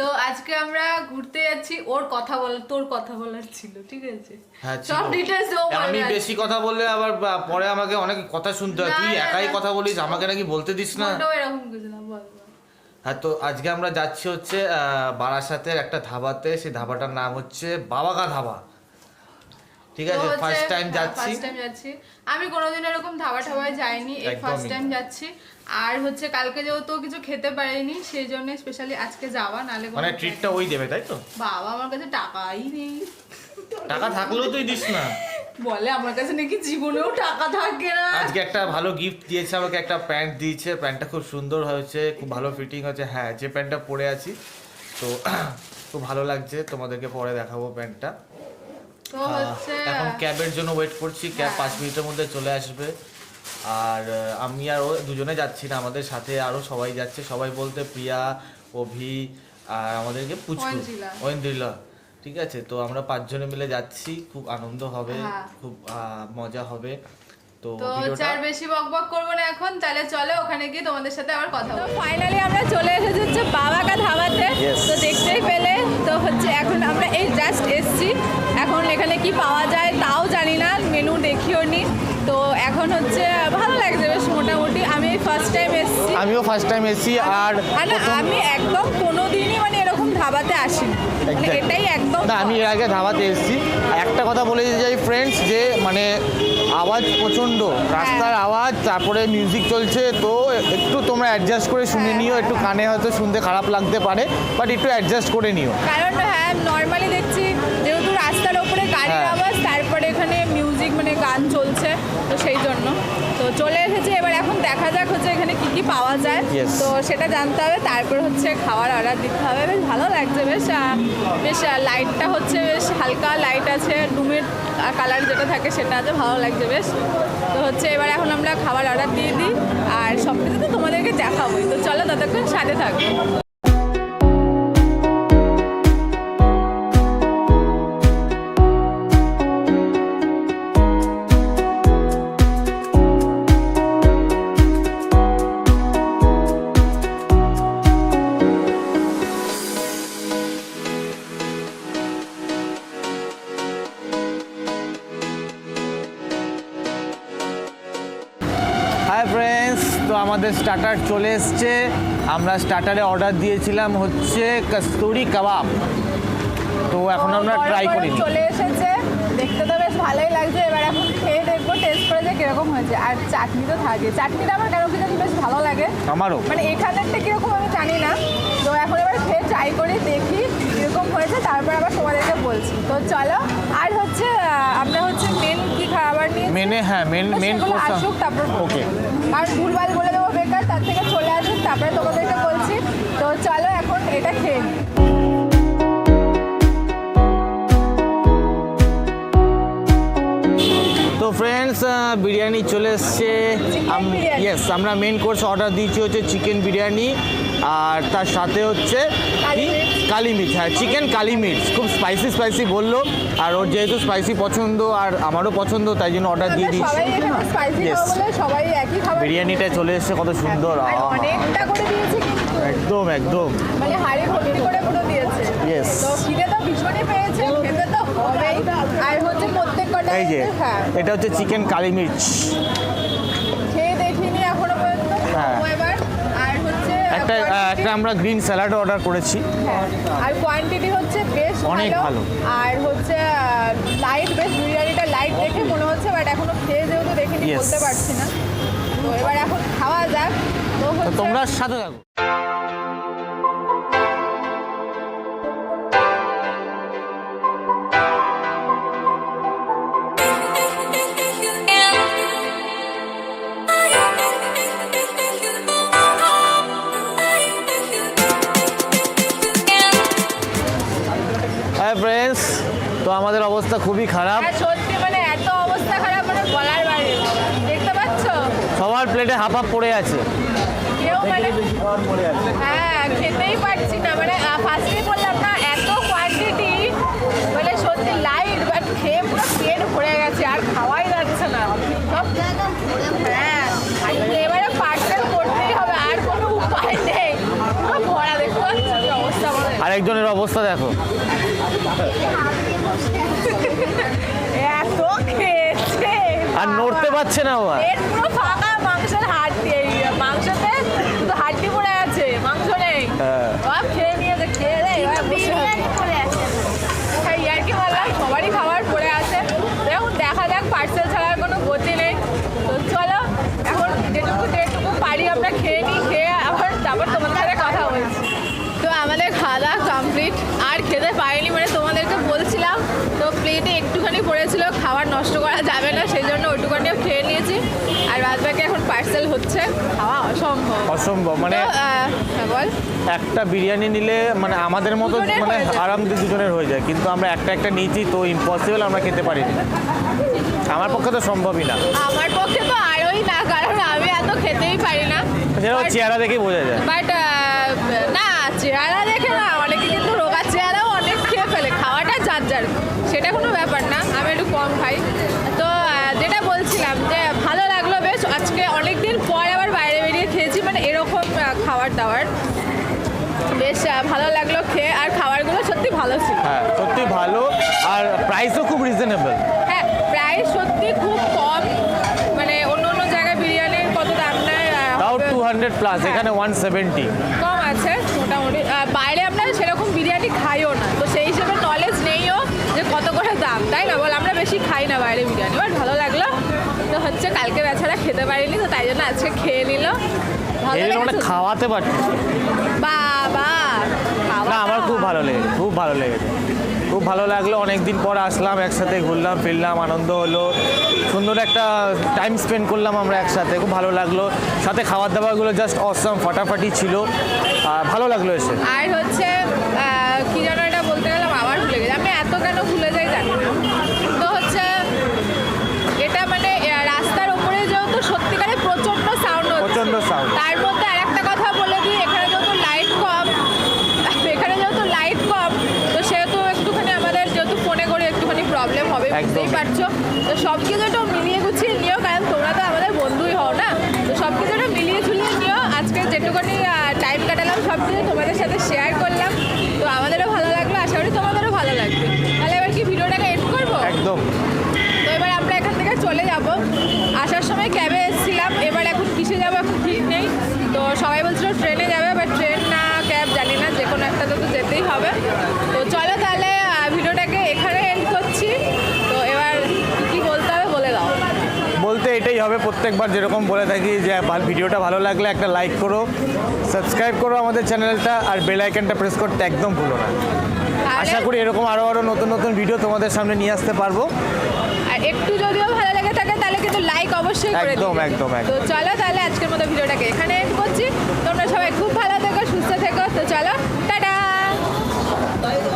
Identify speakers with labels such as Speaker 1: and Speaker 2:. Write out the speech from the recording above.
Speaker 1: তো আজকে আমরা ঘুরতে যাচ্ছি ওর কথা বলার তোর কথা বলার ছিল ঠিক আছে?
Speaker 2: হ্যাঁ,
Speaker 1: সব ডিটেইলস
Speaker 2: আমি বেশি কথা বললে আবার পরে আমাকে অনেক কথা শুনতে হয়। তুই একাই কথা বলিস আমাকে নাকি বলতে দিস না?
Speaker 1: এরকম কিছু না বল
Speaker 2: হ্যাঁ তো আজকে আমরা যাচ্ছি হচ্ছে বারাসাতের একটা ধাবাতে। সেই ধাবাটার নাম হচ্ছে বাবাকা ধাবা। ঠিক আছে ফার্স্ট টাইম
Speaker 1: হ্যাঁ,
Speaker 2: যাচ্ছি।
Speaker 1: first time যাচ্ছি। আমি কোনোদিন এরকম ধাবা ঠাবায় যাইনি এই ফার্স্ট টাইম যাচ্ছি। আর হচ্ছে কালকে যেহেতু কিছু খেতে পারিনি সেই জন্য স্পেশালি আজকে যাওয়া নালে
Speaker 2: মানে ট্রিটটা ওই দেবে তাই তো?
Speaker 1: বাবা আমার কাছে টাকাই নেই।
Speaker 2: টাকা থাকলেও তুই দিস না।
Speaker 1: বলে আমার কাছে নাকি জীবনেও টাকা থাকে না।
Speaker 2: আজকে একটা ভালো গিফট দিয়েছে আমাকে একটা প্যান্ট দিয়েছে। প্যান্টটা খুব সুন্দর হয়েছে খুব ভালো ফিটিং হচ্ছে হ্যাঁ যে প্যান্টটা পরে আছি তো খুব ভালো লাগছে। তোমাদেরকে পরে দেখাবো প্যান্টটা এখন ক্যাবের জন্য ওয়েট করছি ক্যাব
Speaker 1: হ্যাঁ।
Speaker 2: পাঁচ মিনিটের মধ্যে চলে আসবে আর আমি আর ও দুজনে যাচ্ছি না আমাদের সাথে আরও সবাই যাচ্ছে সবাই বলতে প্রিয়া অভি আর আমাদেরকে পুচকু
Speaker 1: ঐন্দ্রিলা।
Speaker 2: ঐন্দ্রিলা ঠিক আছে তো আমরা পাঁচজনে মিলে যাচ্ছি খুব আনন্দ হবে
Speaker 1: হ্যাঁ।
Speaker 2: খুব মজা হবে তো
Speaker 1: আর বেশি বক বক করব না এখন তাহলে চলো ওখানে গিয়ে তোমাদের সাথে আবার কথা তো ফাইনালি আমরা চলে এসেছি হচ্ছে বাবাকা ধাবাতে তো দেখতেই পেলে তো হচ্ছে এখন আমরা এই জাস্ট এসছি। এখন এখানে কি পাওয়া যায় তাও জানি না মেনু দেখিও নি। তো এখন হচ্ছে ভালো লাগছে বেশ মোটামুটি। আমি ফার্স্ট টাইম এসেছি।
Speaker 2: আমিও ফার্স্ট টাইম এসেছি আর
Speaker 1: আমি একদম কোনোদিনই মানে এরকম ধাবাতে আসিনি. এটাই একদম
Speaker 2: না আমি এর আগে ধাবাতে এসেছি। একটা কথা বলে দিতে চাই ফ্রেন্ডস যে মানে আওয়াজ প্রচণ্ড রাস্তার আওয়াজ তারপরে মিউজিক চলছে তো একটু তোমরা অ্যাডজাস্ট করে শুনে
Speaker 1: হ্যাঁ,
Speaker 2: নিও
Speaker 1: হ্যাঁ,
Speaker 2: একটু কানে হয়তো শুনতে খারাপ লাগতে পারে বাট একটু অ্যাডজাস্ট করে নিও।
Speaker 1: কারণ হ্যাঁ নর্মালি দেখছি যেহেতু রাস্তার ওপরে গাড়ির
Speaker 2: হ্যাঁ।
Speaker 1: আওয়াজ তারপরে এখানে মিউজিক মানে গান চলছে তো সেই জন্য। তো চলে এসেছে এবার এখন দেখা যাক হচ্ছে এখানে কি পাওয়া যায়। তো সেটা জানতে হবে তারপর হচ্ছে খাওয়ার অর্ডার দিতে হবে। বেশ ভালো লাগছে বেশ বেশ লাইটটা হচ্ছে বেশ হালকা লাইট আছে রুমের কালার যেটা থাকে সেটা আছে ভালো লাগছে বেশ। তো হচ্ছে এবার এখন আমরা খাবার অর্ডার দিয়ে দিই আর সব কিছু তো তোমাদেরকে দেখাবোই। তো চলো ততক্ষণ সাথে থাকব
Speaker 2: আমাদের স্টার্টার চলে এসছে। আমরা স্টার্টারে অর্ডার দিয়েছিলাম হচ্ছে কস্তুরি কাবাব। তো এখন আমরা ট্রাই করি।
Speaker 1: চলে এসেছে। দেখতে তো বেশ ভালোই লাগছে। এবার এখন খেয়ে দেখব টেস্ট করে যে কীরকম হয়েছে। আর চাটনি তো থাকে। চাটনিটা আমার কেন কি জানি বেশ ভালো লাগে।
Speaker 2: আমারও।
Speaker 1: মানে এখানেরটা কীরকম আমি জানি না। তো এখন এবার খেয়ে ট্রাই করে দেখি কীরকম হয়েছে। তারপর আবার তোমাদেরকে বলছি। তো চলো আর হচ্ছে আমরা হচ্ছে মেন কি খাবার নিয়ে
Speaker 2: মেনে হ্যাঁ মেন মেন
Speaker 1: আসুক তারপর
Speaker 2: ওকে
Speaker 1: আর ভুলভাল বলে তারপরে তোমাদেরকে বলছি তো চলো এখন এটা খেয়ে।
Speaker 2: তো ফ্রেন্ডস বিরিয়ানি চলে এসছে। ইয়েস আমরা মেন কোর্স অর্ডার দিয়েছি হচ্ছে চিকেন বিরিয়ানি। আর তার সাথে হচ্ছে
Speaker 1: কালি
Speaker 2: কি?
Speaker 1: মির্চ।
Speaker 2: কালি মির্চ হ্যাঁ চিকেন কালি মির্চ। খুব স্পাইসি স্পাইসি বলল। আর ওর যেহেতু স্পাইসি পছন্দ আর আমারও পছন্দ তাই জন্য অর্ডার দিয়ে
Speaker 1: খাবার
Speaker 2: বিরিয়ানিটা চলে এসছে কত সুন্দর। একদম একদম।
Speaker 1: মানে প্রত্যেক কটা
Speaker 2: এই যে
Speaker 1: হ্যাঁ।
Speaker 2: এটা হচ্ছে চিকেন কালি মির্চ
Speaker 1: খেয়ে দেখিনি এখনও পর্যন্ত
Speaker 2: হ্যাঁ।
Speaker 1: খাব এবার আর হচ্ছে
Speaker 2: একটা একটা আমরা গ্রিন স্যালাড অর্ডার করেছি।
Speaker 1: হ্যাঁ, আর কোয়ান্টিটি হচ্ছে বেশ
Speaker 2: অনেক ভালো।
Speaker 1: আর হচ্ছে লাইট বেশ বিরিয়ানিটা লাইট দেখে মনে হচ্ছে বাট এখনও খেয়ে যেহেতু দেখিনি বলতে পারছি না। তো এবার এখন খাওয়া যাক। তো
Speaker 2: তোমরা সাথে থাকো। হ্যাঁ ফ্রেন্ডস তো আমাদের অবস্থা খুবই খারাপ।
Speaker 1: সত্যি মানে এত অবস্থা খারাপ মানে বলার বাইরে দেখতে পাচ্ছ?
Speaker 2: সবার প্লেটে হাফ হাফ পড়ে আছে।
Speaker 1: কেউ মানে হ্যাঁ খেতেই পারছি না। মানে ফার্স্টে বললাম না এত কোয়ান্টিটি মানে সত্যি লাইট বাট খেয়ে পুরো পেট ভরে গেছে আর খাওয়াই যাচ্ছে না। সব হ্যাঁ আর এবারে পার্সেল করতেই হবে আর কোনো উপায় নেই। ভরা দেখতে পাচ্ছ অবস্থা আমাদের।
Speaker 2: আরেকজনের অবস্থা দেখো
Speaker 1: এত খেয়েছে
Speaker 2: আর নড়তে পারছে না আর।
Speaker 1: পেট পুরো ফাঁকা মাংসের হাড্ডি এই মাংসতে শুধু হাড্ডি পড়ে আছে মাংস নেই
Speaker 2: হ্যাঁ।
Speaker 1: সব খেয়ে নিয়েছে খেয়ে দেয় এবার বসে আছে হ্যাঁ ইয়ার কি বললাম সবারই খাবার পড়ে আছে দেখুন দেখা যাক পার্সেল ছাড়ার কোনো গতি নেই তো চলো এখন যেটুকু যেটুকু পারি আমরা খেয়ে নিই খেয়ে আবার তারপর তোমাদের সাথে কথা বলছি তো আমাদের খাওয়া দাওয়া কমপ্লিট আর খেতে পারিনি মানে তোমাদেরকে বলছিলাম তো প্লেটে একটুখানি পড়েছিল খাবার নষ্ট করা যাবে না সেই জন্য ওইটুখানিও খেয়ে নিয়েছি আর বাদ বাকি এখন পার্সেল হচ্ছে খাওয়া অসম্ভব।
Speaker 2: অসম্ভব মানে
Speaker 1: হ্যাঁ, বল।
Speaker 2: একটা বিরিয়ানি নিলে মানে আমাদের মতো মানে আরাম দিয়ে দুজনের হয়ে যায় কিন্তু আমরা একটা একটা নিয়েছি তো ইম্পসিবল আমরা খেতে পারিনি। আমার পক্ষে তো সম্ভবই না।
Speaker 1: আমার পক্ষে তো আরোই না কারণ আমি এত খেতেই পারি না।
Speaker 2: চেহারা দেখে বোঝা যায়।
Speaker 1: বাট বেশ ভালো লাগল খেয়ে। আর খাবারগুলো সত্যি ভালো ছিল।
Speaker 2: হ্যাঁ সত্যি ভালো। আর প্রাইসও খুব রিজনেবল
Speaker 1: হ্যাঁ প্রাইস সত্যি খুব কম। মানে অন্য অন্য জায়গায় বিরিয়ানির কত দাম নেয়
Speaker 2: তাও টু হান্ড্রেড প্লাস। এখানে ওয়ান সেভেন্টি
Speaker 1: কম আছে মোটামুটি। বাইরে আমরা সেরকম বিরিয়ানি খাইও না। তো সেই হিসেবে নলেজ নেইও যে কত করে দাম তাই না? বল আমরা বেশি খাই না বাইরে বিরিয়ানি। বাট ভালো লাগল। তো হচ্ছে কালকে বেচারা খেতে পারিনি তো তাই জন্য আজকে খেয়ে নিল। ভালো
Speaker 2: খাওয়াতে পারছি।
Speaker 1: বাবা
Speaker 2: না আমার খুব ভালো লেগেছে খুব ভালো লেগেছে। খুব ভালো লাগল অনেক দিন পর আসলাম একসাথে ঘুরলাম ফিরলাম আনন্দ হলো। সুন্দর একটা টাইম স্পেন্ড করলাম আমরা একসাথে খুব ভালো লাগল। সাথে খাবার দাবারগুলো জাস্ট অসম ফাটাফাটি ছিল। আর ভালো লাগল এসে।
Speaker 1: আর হচ্ছে ট্রেনে যাবে বা ট্রেন না ক্যাব জানি না যে কোনো একটা তো যেতেই হবে। তো চলো তাহলে ভিডিওটাকে এখানে এন্ড করছি। তো এবার কি বলতে হবে বলে দাও।
Speaker 2: বলতে এটাই হবে প্রত্যেকবার যেরকম বলে থাকি যে ভিডিওটা ভালো লাগলে একটা লাইক করো সাবস্ক্রাইব করো আমাদের চ্যানেলটা আর বেল আইকনটা প্রেস করতে একদম ভুলো না। আশা করি এরকম আরও আরও নতুন নতুন ভিডিও তোমাদের সামনে নিয়ে আসতে পারব।
Speaker 1: আর একটু যদিও ভালো তো চলো তাহলে আজকের মতো ভিডিওটাকে এখানে করছি। তোমরা সবাই খুব ভালো থেকো সুস্থ থেকো। তো চলো টাটা!